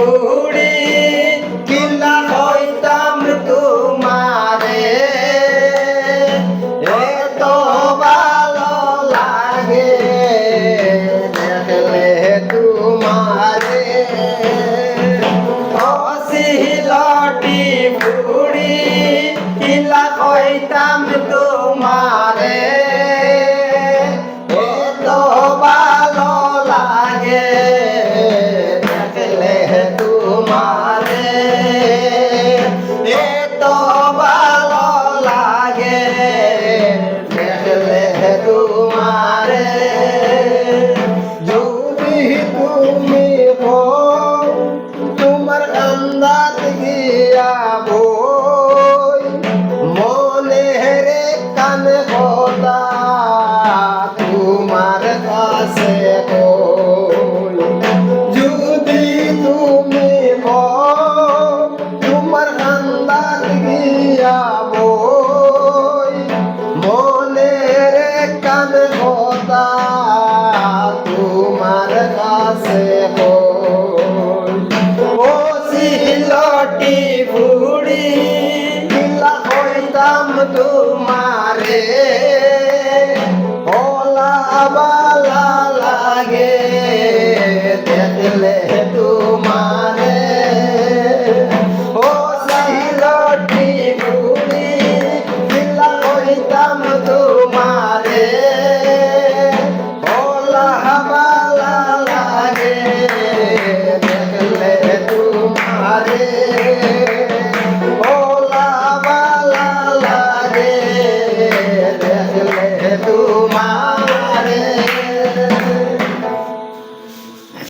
বুড়ি কিলা হইতাম তোমারে। এত ভালো লাগে দেখলে তোমারে। অশিলটি বুড়ি কিলা হইতাম তবা বই মনের কান কথা তোমার কাছে বসিলটি ভুড়ি হইতাম তোমারে। বলা বালা লাগে দেখলে Aê!